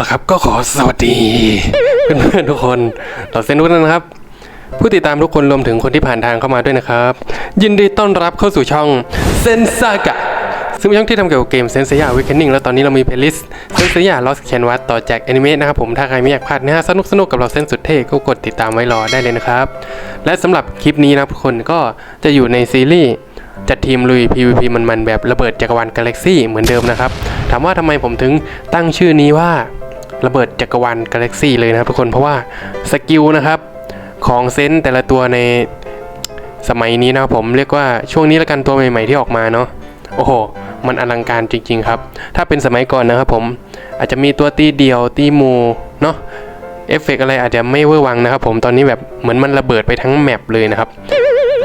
ละครับก็ขอสวัสดีเพื่อนๆทุกคนเราเซนทุกท่านนะครับ ผู้ติดตามทุกคนรวมถึงคนที่ผ่านทางเข้ามาด้วยนะครับ ยินดีต้อนรับเข้าสู่ช่องเซนซากะซึ่งเป็นช่องที่ทำเกี่ยวกับเกมเซนเซียวิคเน n งแล้วตอนนี้เรามีเพลย์ลิสต์เซนเซียลอสแคนวัตต่อจากแอนิเมะนะครับผมถ้าใครไม่อยากพลาดเนื้อสนุกสนุกกับเราเส้นสุดเท่ก็กดติดตามไว้รอได้เลยนะครับ และสำหรับคลิปนี้นะทุกคนก็จะอยู่ในซีรีส์จัดทีมลุย PVP มันๆแบบระเบิดจักรวาลกาแล็กซี่เหมือนเดิมนะครับ ถามว่าทำไมผมถึงตั้งชื่อนี้ว่า ระเบิดจักรวาลกาแล็กซี่เลยนะครับทุกคนเพราะว่าสกิลนะครับของเซนต์แต่ละตัวในสมัยนี้นะครับผมเรียกว่าช่วงนี้ละกันตัวใหม่ ๆที่ออกมาเนาะโอ้โห มันอลังการจริง ๆ ครับ ถ้าเป็นสมัยก่อนนะครับผมอาจจะมีตัวตีเดียวตีมูเนาะเอฟเฟกต์อะไรอาจจะไม่เวอร์วังนะครับผมตอนนี้แบบเหมือนมันระเบิดไปทั้งแมปเลยนะครับ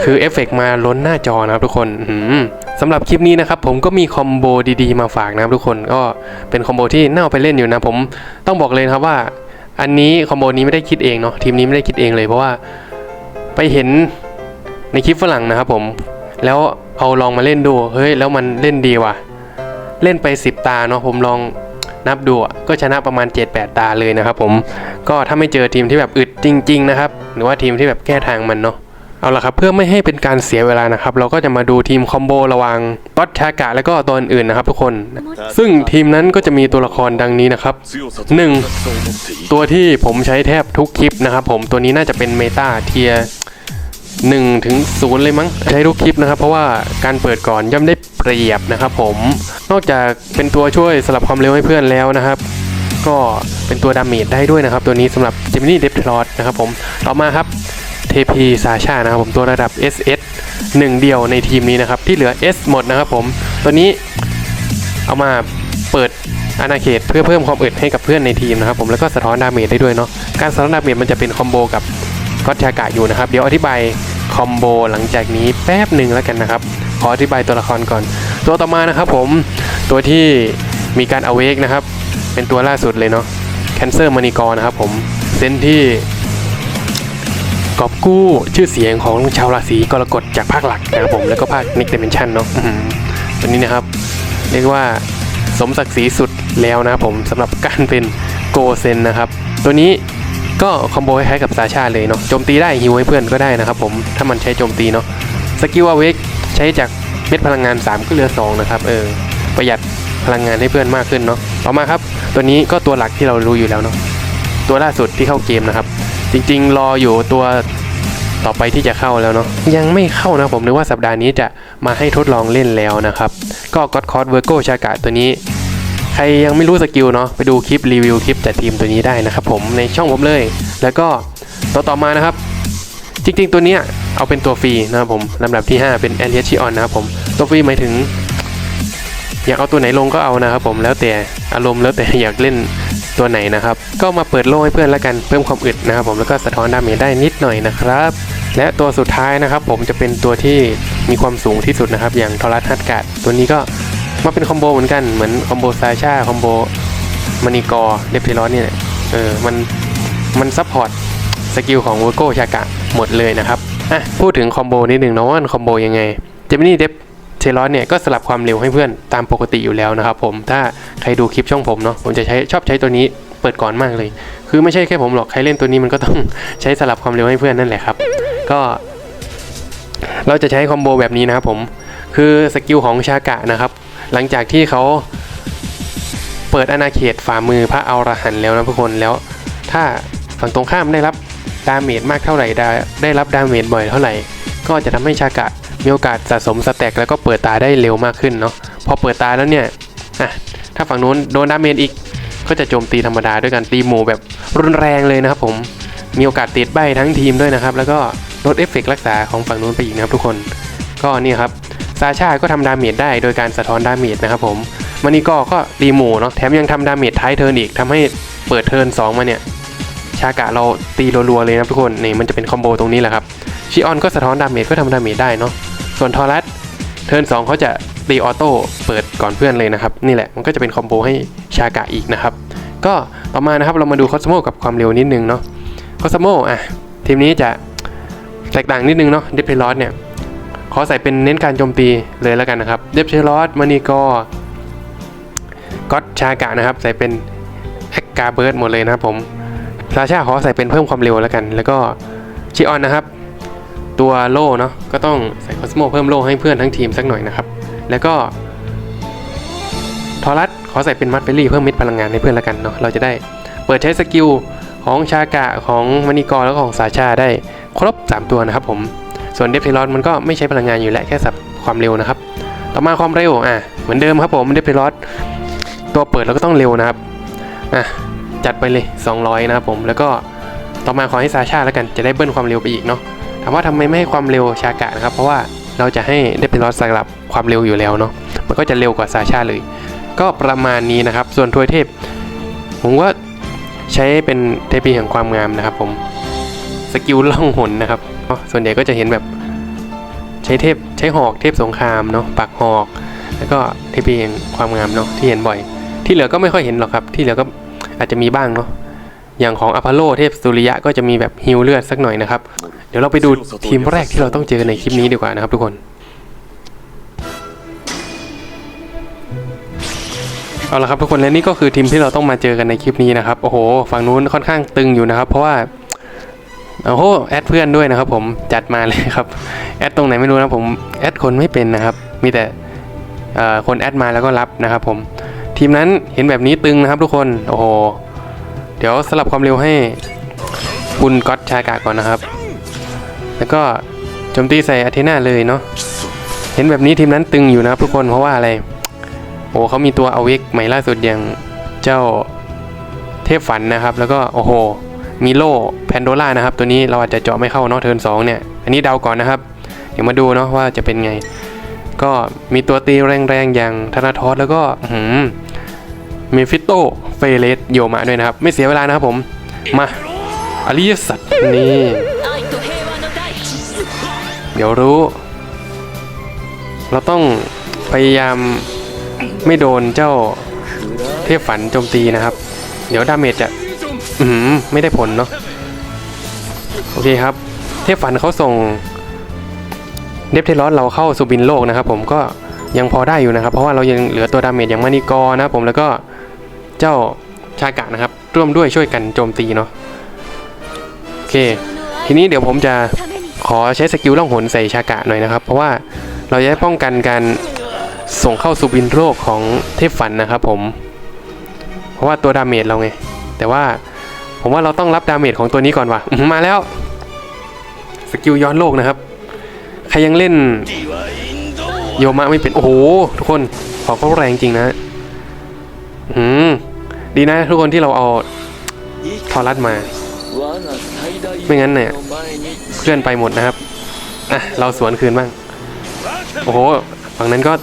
คือเอฟเฟกต์มาล้นหน้าจอนะครับทุกคนอื้อหือสำหรับคลิปนี้นะครับผมก็มีคอมโบดีๆมาฝากนะครับทุกคนก็เป็นคอมโบที่น่าไปเล่นอยู่นะผมต้องบอกเลยครับว่า อันนี้คอมโบนี้ไม่ได้คิดเองเนาะทีมนี้ไม่ได้คิดเองเลยเพราะว่าไปเห็นในคลิปฝรั่งนะครับผมแล้วเอาลองมาเล่นดูเฮ้ยแล้วมันเล่นดีว่ะ เล่นไป 10 ตาเนาะผมลองนับดูก็ชนะประมาณ 7-8 ตาเลยนะครับผมก็ถ้าไม่เจอทีมที่แบบอึดจริง ๆ นะครับ หรือว่าทีมที่แบบแก้ทางมันเนาะ เอาละครับเพื่อไม่ให้เป็นการเสียเวลานะครับเราก็จะมาดูทีมคอมโบระหว่างต๊อตชากะและก็ตัวอื่นนะครับทุกคน ซึ่งทีมนั้นก็จะมีตัวละครดังนี้นะครับหนึ่งตัวที่ผมใช้แทบทุกคลิปนะครับผมตัวนี้น่าจะเป็นเมตาเทียหนึ่งถึงศูนย์เลยมั้งใช้ทุกคลิปนะครับ เพราะว่าการเปิดก่อนย่อมได้เปรียบนะครับผมนอกจากเป็นตัวช่วยสลับความเร็วให้เพื่อนแล้วนะครับ ก็เป็นตัวดาเมจได้ด้วยนะครับ ตัวนี้สำหรับ Gemini d e p t l o t นะครับผมต่อมาครับ เทพีซาชานะครับผมตัวระดับ SS หนึ่งเดียวในทีมนี้นะครับ ที่เหลือ S หมดนะครับผมตัวนี้เอามาเปิดอาณาเขตเพื่อเพิ่มความอึดให้กับเพื่อนในทีมนะครับผมแล้วก็สะท้อนดาเมจได้ด้วยเนาะการสะท้อนดาเมจมันจะเป็นคอมโบกับก็ชากะอยู่นะครับ เดี๋ยวอธิบายคอมโบหลังจากนี้แป๊บหนึ่งแล้วกันนะครับ ขออธิบายตัวละครก่อน ตัวต่อมานะครับผมตัวที่มีการอเวกนะครับ เป็นตัวล่าสุดเลยเนาะแคนเซอร์มานิกรนะครับผมเซนที่ กอบกู้ชื่อเสียงของชาวราศีกรกฎจากภาคหลักนะครับผมแล้วก็ภาคนิกเดเมนชันเนาะตัวนี้นะครับ เรียกว่าสมศักดิ์ศรีสุดแล้วนะครับผมสำหรับการเป็นโกเซนนะครับ ตัวนี้ก็คอมโบคล้ายๆกับซาชาเลยเนาะโจมตีได้ฮิวให้เพื่อนก็ได้นะครับผมถ้ามันใช้โจมตีเนาะสกิลอเวกใช้จากเม็ดพลังงาน 3 ก็เหลือ 2 นะครับเออประหยัดพลังงานให้เพื่อนมากขึ้นเนาะต่อมาครับ ตัวนี้ก็ตัวหลักที่เรารู้อยู่แล้วเนาะตัวล่าสุดที่เข้าเกมนะครับ จริงๆ รออยู่ตัวต่อไปที่จะเข้าแล้วเนาะยังไม่เข้านะผมนึกว่าสัปดาห์นี้จะมาให้ทดลองเล่นแล้วนะครับ ก็ก็ d คอ s เวอร์โกชากะตัวนี้ ใครยังไม่รู้สกิลเนาะไปดูคลิปรีวิวคลิปจัดทีมตัวนี้ได้นะครับผมในช่องผมเลย แล้วก็ตัวต่อมานะครับ จริงๆ ตัวเนี้ยเอาเป็นตัวฟรีนะครับผมลำดับที่ 5 เป็นแอเรียชิออนนะครับผมตัวฟรีหมายถึง อยากเอาตัวไหนลงก็เอานะครับผมแล้วแต่อารมณ์แล้วแต่อยากเล่น ตัวไหนนะครับ ก็มาเปิดโล่ให้เพื่อนแล้วกันเพิ่มความอึดนะครับ ผมแล้วก็สะท้อนดาเมจได้นิดหน่อยนะครับ และตัวสุดท้ายนะครับ ผมจะเป็นตัวที่มีความสูงที่สุดนะครับ อย่างทอรัสฮัตการ์ดตัวนี้ก็มาเป็นคอมโบเหมือนกันเหมือนคอมโบซาชาคอมโบมานิกอร์เดฟเทลอสเนี่ยเออมันมันซัพพอร์ตสกิลของเวอร์โกชากะหมดเลยนะครับอะพูดถึงคอมโบนิดหนึ่งเนาะว่าคอมโบยังไงเจมินี่เดฟ เทลอสเนี่ยก็สลับความเร็วให้เพื่อนตามปกติอยู่แล้วนะครับผมถ้าใครดูคลิปช่องผมเนาะผมจะใช้ชอบใช้ตัวนี้เปิดก่อนมากเลย คือไม่ใช่แค่ผมหรอกใครเล่นตัวนี้มันก็ต้องใช้สลับความเร็วให้เพื่อนนั่นแหละครับ ก็ เราจะใช้คอมโบแบบนี้นะครับผมคือสกิลของชากะนะครับ หลังจากที่เขาเปิดอาณาเขตฝ่ามือพระอรหันต์แล้วนะทุกคนแล้ว ถ้าฝั่งตรงข้ามได้รับดาเมจมากเท่าไหร่ได้ได้รับดาเมจบ่อยเท่าไหร่ ก็จะทำให้ชากะ มีโอกาสสะสมสแต็กแล้วก็เปิดตาได้เร็วมากขึ้นเนาะพอเปิดตาแล้วเนี่ยอะถ้าฝั่งนู้นโดนดาเมจอีกก็จะโจมตีธรรมดาด้วยการตีหมู่แบบรุนแรงเลยนะครับผมมีโอกาสติดใบทั้งทีมด้วยนะครับ แล้วก็ลดเอฟเฟกรักษาของฝั่งนู้นไปอีกนะครับทุกคน ก็นี่ครับซาชาก็ทำดาเมจได้โดยการสะท้อนดาเมจนะครับผมมานิก็ก็ตีหมู่เนาะแถมยังทำดาเมจท้ายเทิร์นอีกทำให้เปิดเทิร์นสองมาเนี่ยชากะเราตีรัวๆเลยนะทุกคนนี่มันจะเป็นคอมโบตรงนี้แหละครับชิออนก็สะท้อนดาเมจก็ทำดาเมจได้เนาะ ส่วนทอรัสเทิร์น2เขาจะตีออโต้เปิดก่อนเพื่อนเลยนะครับ นี่แหละมันก็จะเป็นคอมโบให้ชากะอีกนะครับ ก็ต่อมานะครับเรามาดูคอสโมกับความเร็วนิดนึงเนาะคอสโมอะทีมนี้จะแตกต่างนิดนึงเนาะเดฟเพลอสเนี่ยขอใส่เป็นเน้นการโจมตีเลยแล้วกันนะครับ เดฟเพลอสมานีกอก็อตชากะนะครับ ใส่เป็นกาเบิร์ดหมดเลยนะครับผมซาชาขอใส่เป็นเพิ่มความเร็วแล้วกัน แล้วก็ชิออนนะครับ ตัวโล่เนาะก็ต้องใส่คอสโมเพิ่มโล่ให้เพื่อนทั้งทีมสักหน่อยนะครับ แล้วก็ทอรัสขอใส่เป็นมัดเฟลลี่เพิ่มมิดพลังงานให้เพื่อนแล้วกันเนาะเราจะได้เปิดใช้สกิลของชากะของมณีกรแล้วก็ของสาชาได้ครบ 3 ตัวนะครับผมส่วนเดฟเทลอนมันก็ไม่ใช้พลังงานอยู่แล้วแค่สับความเร็วนะครับ ต่อมาความเร็วอะเหมือนเดิมครับผมเดฟเทลอนตัวเปิดแล้วก็ต้องเร็วนะครับอะจัดไปเลย 200 นะครับผมแล้วก็ต่อมาขอให้ซาชาแล้วกันจะได้เบิ้ลความเร็วไปอีกเนาะ ถามว่าทำไมไม่ให้ความเร็วชากะนะครับ เพราะว่าเราจะให้ได้เป็นรอสสลับความเร็วอยู่แล้วเนาะมันก็จะเร็วกว่าซาชาเลย ก็ประมาณนี้นะครับ ส่วนทวยเทพ ผมว่าใช้เป็นเทพีแห่งความงามนะครับ ผมสกิลล่องหนนะครับส่วนใหญ่ก็จะเห็นแบบใช้เทพใช้หอกเทพสงครามเนาะปักหอก แล้วก็เทพีแห่งความงามเนาะที่เห็นบ่อย ที่เหลือก็ไม่ค่อยเห็นหรอกครับ ที่เหลือก็อาจจะมีบ้างเนาะ อย่างของอพอลโลเทพสุริยะก็จะมีแบบฮิลเลือดสักหน่อยนะครับ เดี๋ยวเราไปดูทีมแรกที่เราต้องเจอในคลิปนี้ดีกว่านะครับทุกคน เอาละครับทุกคนและนี่ก็คือทีมที่เราต้องมาเจอกันในคลิปนี้นะครับ โอ้โห ฝั่งนู้นค่อนข้างตึงอยู่นะครับ เพราะว่าโอ้โหแอดเพื่อนด้วยนะครับ ผมจัดมาเลยครับแอดตรงไหนไม่รู้นะผมแอดคนไม่เป็นนะครับ มีแต่คนแอดมาแล้วก็รับนะครับ ผมทีมนั้นเห็นแบบนี้ตึงนะครับ ทุกคนโอ้โห ดี๋ยวสลับความเร็วให้คุณก๊อตชากาก่อนนะครับ แล้วก็โจมตีใส่อาเทนาเลยเนาะ เห็นแบบนี้ทีมนั้นตึงอยู่นะทุกคนเพราะว่าอะไร โอ้เขามีตัวเอาเวกใหม่ล่าสุดอย่างเจ้าเทพฝันนะครับ แล้วก็โอ้โห มีโล่แพนโดล่านะครับ ตัวนี้เราอาจจะเจาะไม่เข้าเนาะเทิร์นสองเนี่ย อันนี้เดาก่อนนะครับ เดี๋ยวมาดูเนาะว่าจะเป็นไง ก็มีตัวตีแรงๆอย่างธนาทอสแล้วก็หืม เมฟิโตเฟเลสโยมาด้วยนะครับ ไม่เสียเวลานะครับผม มาอริยสัตว์นี่เดี๋ยวรู้ เราต้องพยายามไม่โดนเจ้าเทพฝันโจมตีนะครับ เดี๋ยวดาเมจจะอืมไม่ได้ผลเนาะโอเคครับ เทพฝันเขาส่งเดฟเทลอสเราเข้าสุบินโลกนะครับ ผมก็ยังพอได้อยู่นะครับ เพราะว่าเรายังเหลือตัวดาเมจอย่างมานิกรนะผมแล้วก็ เจ้าชากะนะครับ ร่วมด้วยช่วยกันโจมตีเนาะโอเค ทีนี้เดี๋ยวผมจะขอใช้สกิลล่องหนใส่ชากะหน่อยนะครับ เพราะว่าเราจะป้องกันการส่งเข้าสุบินโรคของเทพฝันนะครับผม เพราะว่าตัวดาเมจเราไง แต่ว่าผมว่าเราต้องรับดาเมจของตัวนี้ก่อนว่ะมาแล้ว สกิลย้อนโลกนะครับ ใครยังเล่นโยมะไม่เป็น โอ้โห ทุกคนขอเขาแรงจริงนะ อืม ดีนะทุกคนที่เราเอาทอรัสมา ไม่งั้นเนี่ยเพื่อนไปหมดนะครับอะเราสวนคืนบ้าง โอ้โหฝั่งนั้นก็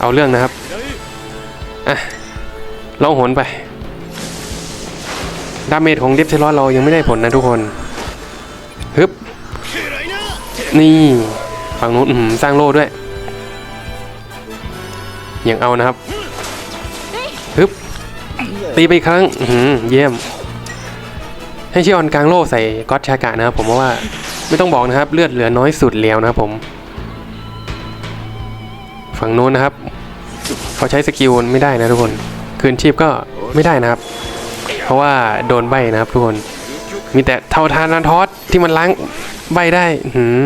เอาเรื่องนะครับอะลองหนไปดาเมจของเดฟเทลอเรายังไม่ได้ผลนะทุกคนฮึบนี่ฝั่งนู้นหือสร้างโล่ด้วยยังเอานะครับ ตีไปอีกครั้งอืเยี่ยม ให้เชิออนกลางโล่ใส่ก๊อตชากะนะครับผมเพราะว่าไม่ต้องบอกนะครับ เลือดเหลือน้อยสุดแล้วนะครับผม ฝั่งโน้นนะครับเขาใช้สกิลไม่ได้นะทุกคน คืนชีพก็ไม่ได้นะครับ เพราะว่าโดนใบนะครับทุกคน มีแต่เท่าทานันทอสที่มันล้างใบได้หือ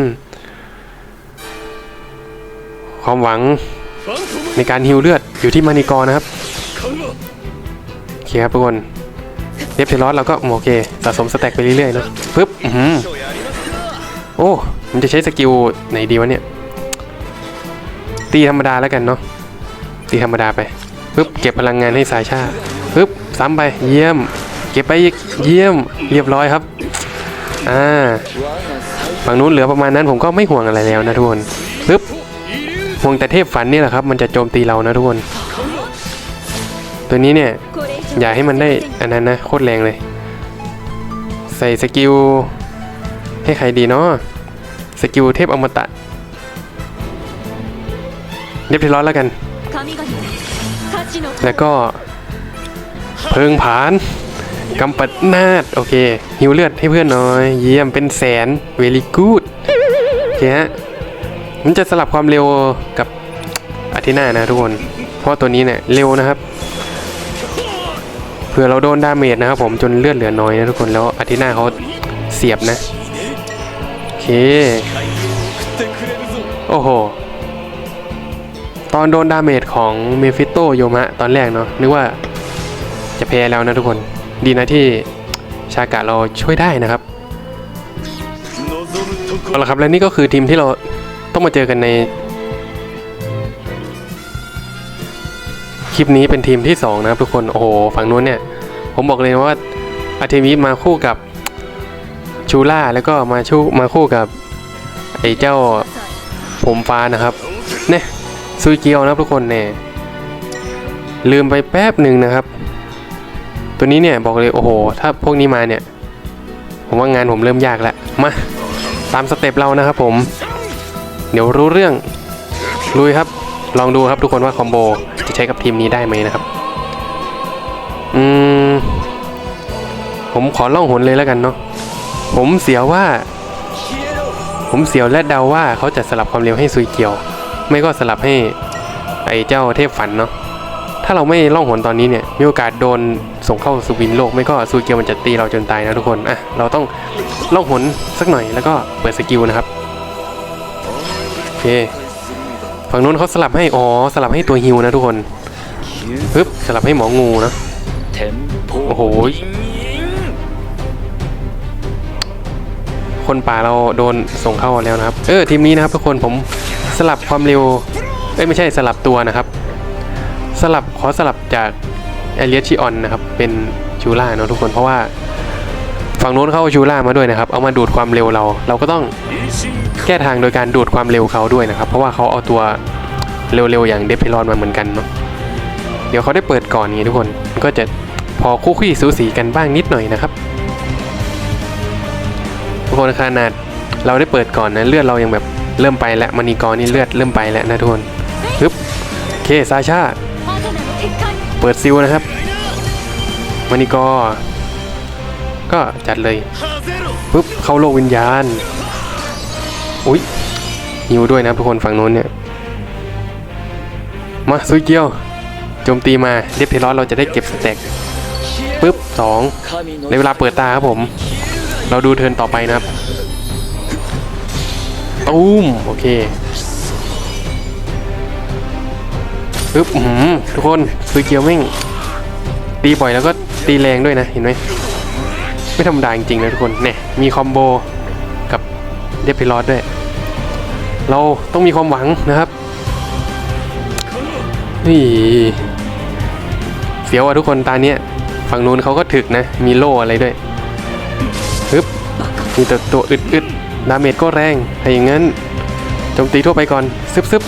ความหวังในการฮิวเลือดอยู่ที่มานิกรนะครับ เคครับทุกคนเดฟเทลอสเราก็โอเคสะสมสแต็กไปเรื่อยๆเนาะปึ๊บโอ้มันจะใช้สกิลไหนดีวะเนี่ย ตีธรรมดาแล้วกันเนาะตีธรรมดาไปปึ๊บเก็บพลังงานให้สายชาปึ๊บซ้ำไปเยี่ยม เก็บไปเยี่ยมเรียบร้อยครับอ่าฝั่งนู้นเหลือประมาณนั้นผมก็ไม่ห่วงอะไรแล้วนะทุกคนปึ๊บห่วงแต่เทพฝันนี่แหละครับ มันจะโจมตีเรานะทุกคน ตัวนี้เนี่ย อย่าให้มันได้อันนั้นนะโคตรแรงเลย ใส่สกิลให้ใครดีเนาะสกิลเทพอมตะเรียบร้อยแล้วกัน แล้วก็เพิงผานกำปัดนาดโอเคหิวเลือดให้เพื่อนน้อย เยี่ยมเป็นแสนเวลิกูดโอเคฮะมันจะสลับความเร็วกับอาทิน้านะทุกคน เพราะตัวนี้เนี่ยเร็วนะครับ ผื่อเราโดนดาเมจนะครับผมจนเลือดเหลือน้อยนะทุกคนแล้วอาทิตย์หน้าเขาเสียบนะโอเคโอ้โหตอนโดนดาเมจของเมฟิโตโยมะตอนแรกเนาะนึกว่าจะแพ้แล้วนะทุกคนดีนะที่ชากะเราช่วยได้นะครับเอาละครับและนี่ก็คือทีมที่เราต้องมาเจอกันใน คลิปนี้เป็นทีมที่ 2 นะครับทุกคน โอ้โห ฝั่งนู้นเนี่ย ผมบอกเลยว่าอาเทมิมาคู่กับชูล่าแล้วก็มาชูมาคู่กับไอ้เจ้าผมฟ้านะครับ เนี่ยซุยเกียวนะครับทุกคนเนี่ยลืมไปแป๊บหนึ่งนะครับ ตัวนี้เนี่ยบอกเลยโอ้โห ถ้าพวกนี้มาเนี่ย ผมว่างานผมเริ่มยากแล้วมาตามสเต็ปเรานะครับผม เดี๋ยวรู้เรื่องลุยครับ ลองดูครับทุกคนว่าคอมโบ ใช้กับทีมนี้ได้ไหมนะครับ อืม ผมขอล่องหนเลยแล้วกันเนาะ ผมเสียวว่า ผมเสียวและเดาว่าเขาจะสลับความเร็วให้ซุยเกียว ไม่ก็สลับให้ ไอ้เจ้าเทพฝันเนาะ ถ้าเราไม่ล่องหนตอนนี้เนี่ย มีโอกาสโดนส่งเข้าสู่วินโลก ไม่ก็ซูเกียวมันจะตีเราจนตายนะทุกคน อะ เราต้องล่องหนสักหน่อยแล้วก็เปิดสกิลนะครับ โอเค ฝั่งนู้นเขาสลับให้ อ๋อ สลับให้ตัวฮิวนะทุกคนปึ๊บสลับให้หมองูนะโอ้โหคนป่าเราโดนส่งเข้าแล้วนะครับ เออทีมนี้นะครับทุกคนผมสลับความเร็ว เอ้ยไม่ใช่สลับตัวนะครับ สลับขอสลับจากเอเลียชิออนนะครับ เป็นชูล่าเนาะทุกคนเพราะว่า ฝั่งโน้นเข้าชูล่ามาด้วยนะครับ เอามาดูดความเร็วเรา เราก็ต้องแก้ทางโดยการดูดความเร็วเขาด้วยนะครับ เพราะว่าเขาเอาตัวเร็วๆอย่างเดฟเลอนมาเหมือนกันเนาะ เดี๋ยวเขาได้เปิดก่อนไงทุกคน ก็จะพอคู่ขี้สูสีกันบ้างนิดหน่อยนะครับ ทุกคนขนาดเราได้เปิดก่อนนะเลือดเรายังแบบเริ่มไปแล้วมานีกรนี่เลือดเริ่มไปแล้วนะทุกคนฮึบเคซาชาเปิดซิวนะครับมานีกร ก็จัดเลยปึ๊บเข้าโลกวิญญาณอุ้ยหิวด้วยนะครับทุกคนฝั่งโน้นเนี่ยมาซุยเกียวโจมตีมาเดฟเทลอสเราจะได้เก็บสแต็กปึ๊บสองในเวลาเปิดตาครับผม เราดูเทิร์นต่อไปนะครับตูมโอเคปึ๊บอื้อหือทุกคนซุยเกียวแม่งตีบ่อยแล้วก็ตีแรงด้วยนะเห็นไหม ไม่ธรรมดาจริงๆนะทุกคนเนี่ยมีคอมโบกับเดฟเพลอสด้วย เราต้องมีความหวังนะครับนี่เสียวอะทุกคนตาเนี้ยฝั่งนู้นเขาก็ถึกนะ มีโล่อะไรด้วยฮึบมีแต่ตัวอึดๆดาเมจก็แรงถ้าอย่างนั้นโจมตีทั่วไปก่อนซึบซึบ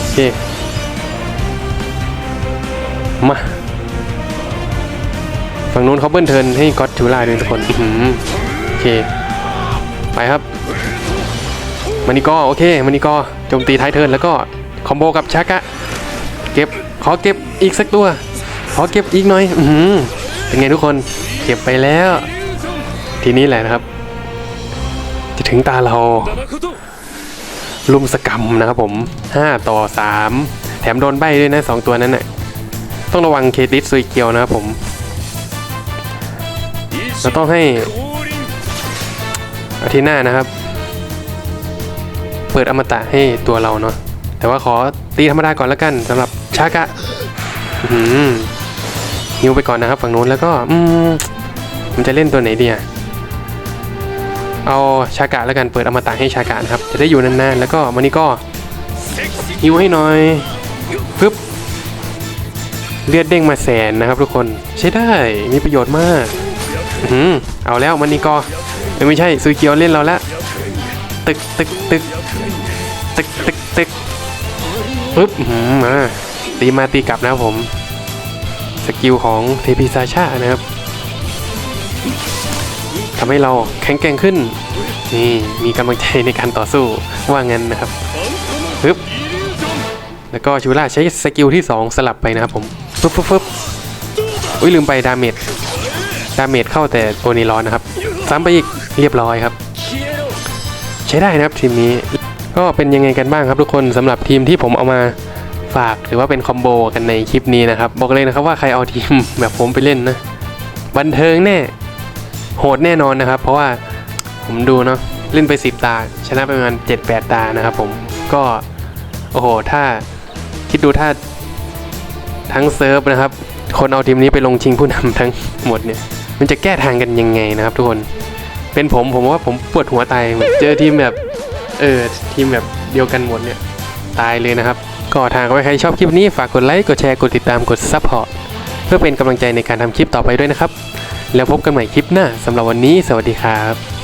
โอเค ฝั่งนู้นเขาเบิ้ลเทินให้ก็อตชูล่าด้วยทุกคนโอเค ไปครับมานิกอโอเคมานิกอโจมตีท้ายเทินแล้วก็คอมโบกับชากะเก็บขอเก็บอีกสักตัว ขอเก็บอีกหน่อยอือหือเป็นไงทุกคนเก็บไปแล้ว ทีนี้แหละนะครับ จะถึงตาเราลุมสกรรมนะครับผม 5 ต่อ 3 แถมโดนใบด้วยนะ 2 ตัวนั้นน่ะต้องระวังเคติสซุยเกียวนะครับผม เราต้องให้อาทิตย์หน้านะครับ เปิดอมตะให้ตัวเราเนาะแต่ว่าขอตีธรรมดาก่อนแล้วกันสำหรับชากะหืมฮิวไปก่อนนะครับ ฝั่งนู้นแล้วก็อืมมันจะเล่นตัวไหนดีอะเอาชากะแล้วกันเปิดอมตะให้ชากะนะครับ จะได้อยู่นานๆแล้วก็มันนี่ก็ฮิวให้หน่อยปึ๊บเลือดเด้งมาแสนนะครับทุกคนใช้ได้มีประโยชน์มาก อื้อหือเอาแล้วมันนี่ก็เอ้ยไม่ใช่ซูเกียวเล่นเราแล้วตึกตึกตึกตึกตึกตึกปึ๊บอื้อหือมาตีมาตีกลับนะครับผม สกิลของเทพีซาชานะครับทำให้เราแข็งแกร่งขึ้น นี่มีกำลังใจในการต่อสู้ว่างั้นนะครับปึ๊บแล้วก็ชูล่าใช้สกิลที่ 2 สลับไปนะครับผมฟึบฟึบฟึบอุ้ยลืมไปดาเมจ ดาเมจเข้าแต่โอนิร้อนนะครับซ้ำไปอีกเรียบร้อยครับ ใช้ได้นะครับทีมนี้ก็เป็นยังไงกันบ้างครับทุกคนสำหรับทีมที่ผมเอามาฝากหรือว่าเป็นคอมโบกันในคลิปนี้นะครับ บอกเลยนะครับว่าใครเอาทีมแบบผมไปเล่นนะ บันเทิงแน่โหดแน่นอนนะครับ เพราะว่าผมดูเนาะเล่นไป 10 ตา ชนะไปประมาณ 7-8 ตานะครับผมก็โอ้โหถ้าคิดดูถ้าทั้งเซิร์ฟนะครับ คนเอาทีมนี้ไปลงชิงผู้นำทั้งหมดเนี่ย มันจะแก้ทางกันยังไงนะครับทุกคน เป็นผมผมว่าผมปวดหัวตายเจอทีมแบบเออทีมแบบเดียวกันหมดเนี่ยตายเลยนะครับ ก็ทางไว้ใครชอบคลิปนี้ฝากกดไลค์กดแชร์กดติดตามกดซับพอร์ตเพื่อเป็นกำลังใจในการทำคลิปต่อไปด้วยนะครับ แล้วพบกันใหม่คลิปหน้าสำหรับวันนี้ สวัสดีครับ